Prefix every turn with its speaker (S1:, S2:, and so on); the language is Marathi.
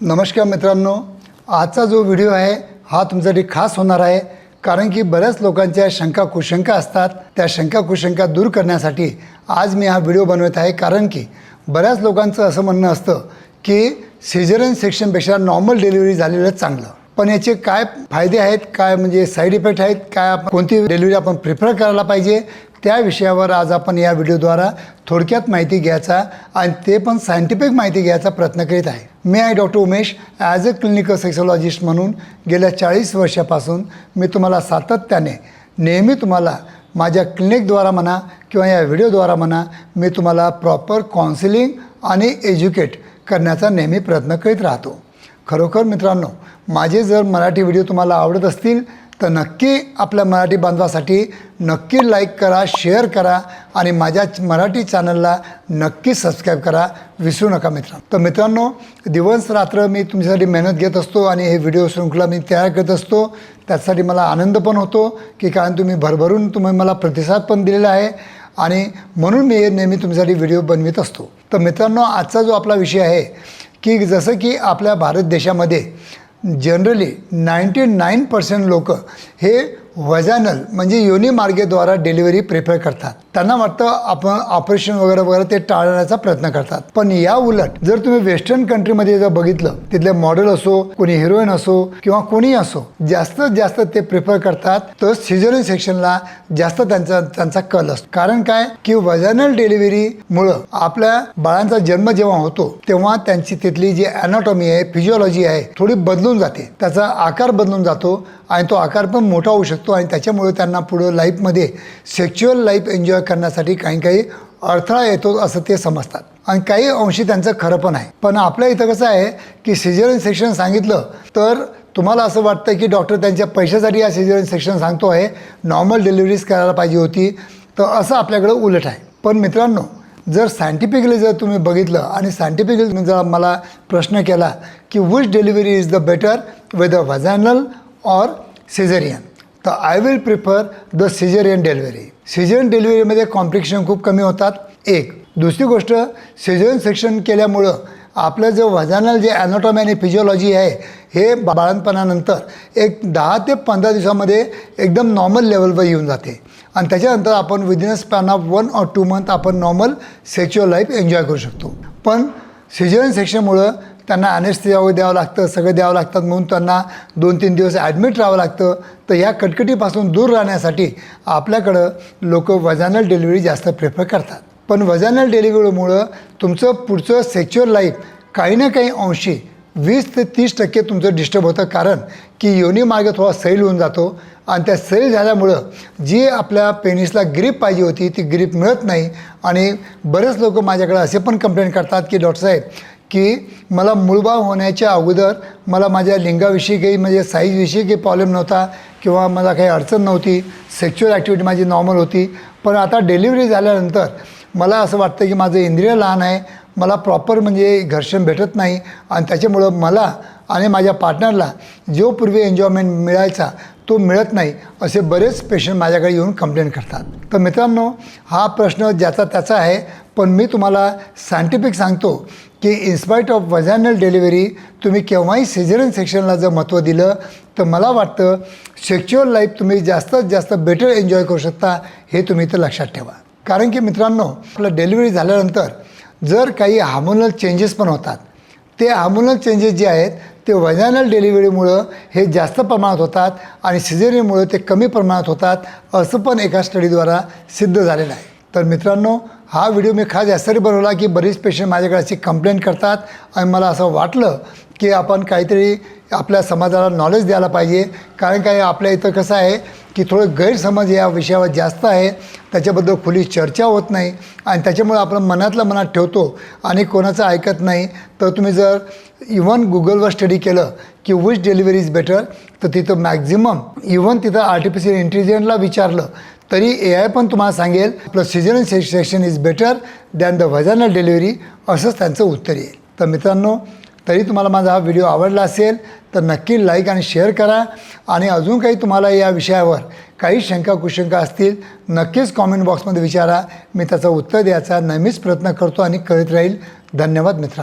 S1: नमस्कार मित्रांनो आजचा जो व्हिडिओ आहे हा तुमच्यासाठी खास होणार आहे कारण की बऱ्याच लोकांच्या शंका कुशंका असतात. त्या शंका कुशंका दूर करण्यासाठी आज मी हा व्हिडिओ बनवत आहे कारण की बऱ्याच लोकांचं असं म्हणणं असतं की सिजरन सेक्शनपेक्षा नॉर्मल डिलिव्हरी झालेलं चांगलं. पण याचे काय फायदे आहेत काय म्हणजे साईड इफेक्ट आहेत काय आपण कोणती डिलिव्हरी आपण प्रिफर करायला पाहिजे त्या विषयावर आज आपण या व्हिडिओद्वारा थोडक्यात माहिती घ्यायचा आणि ते पण सायंटिफिक माहिती घ्यायचा प्रयत्न करीत आहे. मी आहे doctor Umesh as a clinical sexologist म्हणून गेल्या चाळीस वर्षापासून मी तुम्हाला सातत्याने नेहमी तुम्हाला माझ्या क्लिनिकद्वारा म्हणा किंवा या व्हिडिओद्वारा म्हणा मी तुम्हाला प्रॉपर काउन्सिलिंग आणि एज्युकेट करण्याचा नेहमी प्रयत्न करीत राहतो. खरोखर मित्रांनो माझे जर मराठी व्हिडिओ तुम्हाला आवडत असतील तर नक्की आपल्या मराठी बांधवासाठी नक्की लाईक करा शेअर करा आणि माझ्या मराठी चॅनलला नक्की सबस्क्राईब करा. विसरू नका मित्रांनो. तर मित्रांनो दिवस रात्र मी तुमच्यासाठी मेहनत घेत असतो आणि हे व्हिडिओ शृंखला मी तयार करत असतो. त्यासाठी मला आनंद पण होतो की कारण तुम्ही भरभरून तुम्ही मला प्रतिसाद पण दिलेला आहे आणि म्हणून मी हे नेहमी तुमच्यासाठी व्हिडिओ बनवित असतो. तर मित्रांनो आजचा जो आपला विषय आहे की जसं की आपल्या भारत देशामध्ये जनरली नाईंटी नाईन पर्सेंट लोक हे वजानल म्हणजे योनी मार्गेद्वारा डिलिव्हरी प्रिफर करतात. त्यांना वाटतं आपण ऑपरेशन वगैरे वगैरे ते टाळण्याचा प्रयत्न करतात. पण या उलट जर तुम्ही वेस्टर्न कंट्रीमध्ये जर बघितलं तिथले मॉडेल असो कोणी हिरोईन असो किंवा कोणी असो जास्तीत जास्त ते प्रिफर करतात तर सिझरिन सेक्शनला जास्त त्यांचा त्यांचा कल असतो. कारण काय? की वजानल डिलिव्हरी मुळे आपल्या बाळांचा जन्म जेव्हा होतो तेव्हा त्यांची तिथली जी अनाटॉमी आहे फिजिओलॉजी आहे थोडी बदलून जाते. त्याचा आकार बदलून जातो आणि तो आकार पण मोठा होऊ शकतो आणि त्याच्यामुळे त्यांना पुढं लाईफमध्ये सेक्च्युअल लाईफ एन्जॉय करण्यासाठी काही काही अडथळा येतो असं ते समजतात. आणि काही अंशी त्यांचं खरं पण आहे. पण आपल्या इथं कसं आहे की सिझेरियन सेक्शन सांगितलं तर तुम्हाला असं वाटतं की डॉक्टर त्यांच्या पैशासाठी या सिझेरियन सेक्शन सांगतो आहे. नॉर्मल डिलिव्हरीज करायला पाहिजे होती. तर असं आपल्याकडं उलट आहे. पण मित्रांनो जर सायंटिफिकली जर तुम्ही बघितलं आणि सायंटिफिकली तुम्ही जर मला प्रश्न केला की which delivery is the better whether vaginal or caesarean तर I will prefer the caesarean delivery caesarean डिलिव्हरीमध्ये complication खूप कमी होतात. एक दुसरी गोष्ट सिझेरियन सेक्शन केल्यामुळं आपलं जे वजानल जे ॲनॉटॉमी आणि फिजिओलॉजी आहे हे बाळणपणानंतर एक दहा ते पंधरा दिवसामध्ये एकदम नॉर्मल लेवलवर येऊन जाते. आणि त्याच्यानंतर आपण within a span of one or two month आपण नॉर्मल सेक्च्युअल लाईफ एन्जॉय करू शकतो. पण सिजरन सेक्शनमुळं त्यांना अनेस्थिया द्यावं लागतं सगळं द्यावं लागतात म्हणून त्यांना दोन तीन दिवस ॲडमिट राहावं लागतं. तर या कटकटीपासून दूर राहण्यासाठी आपल्याकडं लोक वजानल डिलिव्हरी जास्त प्रेफर करतात. पण वजानल डिलिव्हरीमुळं तुमचं पुढचं सेक्च्युअल लाईफ काही ना काही अंशी वीस ते तीस टक्के तुमचं डिस्टर्ब होतं. कारण की योनी मार्ग थोडा सैल होऊन जातो आणि त्या सैल झाल्यामुळं जी आपल्या पेनिसला ग्रीप पाहिजे होती ती ग्रीप मिळत नाही. आणि बरेच लोक माझ्याकडे असे पण कंप्लेंट करतात की डॉक्टर साहेब की मला मूळबाळ होण्याच्या अगोदर मला माझ्या लिंगाविषयी काही म्हणजे साईजविषयी काही प्रॉब्लेम नव्हता किंवा मला काही अडचण नव्हती. सेक्च्युअल ॲक्टिव्हिटी माझी नॉर्मल होती. पण आता डिलिव्हरी झाल्यानंतर मला असं वाटतं की माझं इंद्रिय लहान आहे. मला प्रॉपर म्हणजे घर्षण भेटत नाही. आणि त्याच्यामुळं मला आणि माझ्या पार्टनरला जो पूर्वी एन्जॉयमेंट मिळायचा तो मिळत नाही असे बरेच पेशंट माझ्याकडे येऊन कंप्लेंट करतात. तर मित्रांनो हा प्रश्न ज्याचा त्याचा आहे. पण मी तुम्हाला सायंटिफिक सांगतो की इन्स्पाईट ऑफ वझॅनल डिलिव्हरी तुम्ही केव्हाही सिजरन सेक्शनला जर महत्त्व दिलं तर मला वाटतं सेक्च्युअल लाईफ तुम्ही जास्तीत जास्त बेटर एन्जॉय करू शकता हे तुम्ही इथं लक्षात ठेवा. कारण की मित्रांनो आपलं डिलिव्हरी झाल्यानंतर जर काही हार्मोनल चेंजेस पण होतात ते हार्मोनल चेंजेस जे आहेत ते वजॅनल डिलिव्हरीमुळं हे जास्त प्रमाणात होतात आणि सिझेरियनमुळं ते कमी प्रमाणात होतात असं पण एका स्टडीद्वारा सिद्ध झालेलं आहे. तर मित्रांनो हा व्हिडिओ मी खास यासाठी बनवला की बरीच पेशंट माझ्याकडे अशी कंप्लेंट करतात आणि मला असं वाटलं की आपण काहीतरी आपल्या समाजाला नॉलेज द्यायला पाहिजे. कारण काय आपल्या इथं कसं आहे की थोडं गैरसमज या विषयावर जास्त आहे. त्याच्याबद्दल खुली चर्चा होत नाही आणि त्याच्यामुळे आपण मनातलं मनात ठेवतो आणि कोणाचं ऐकत नाही. तर तुम्ही जर इवन गुगलवर स्टडी केलं की विच डिलिव्हरी इज बेटर तर तिथं मॅक्झिमम इवन तिथं आर्टिफिशियल इंटेलिजन्सला विचारलं तरी ए आय पण तुम्हाला सांगेल आपलं seasonal C section is better than the vaginal delivery असंच त्यांचं उत्तर येईल. तर मित्रांनो तरी तुम्हाला माझा हा व्हिडिओ आवडला असेल तर नक्की लाईक आणि शेअर करा. आणि अजून काही तुम्हाला या विषयावर काही शंका कुशंका असतील नक्कीच कॉमेंट बॉक्समध्ये विचारा. मी त्याचं उत्तर द्यायचा नेहमीच प्रयत्न करतो आणि करीत राहील. धन्यवाद मित्रांनो.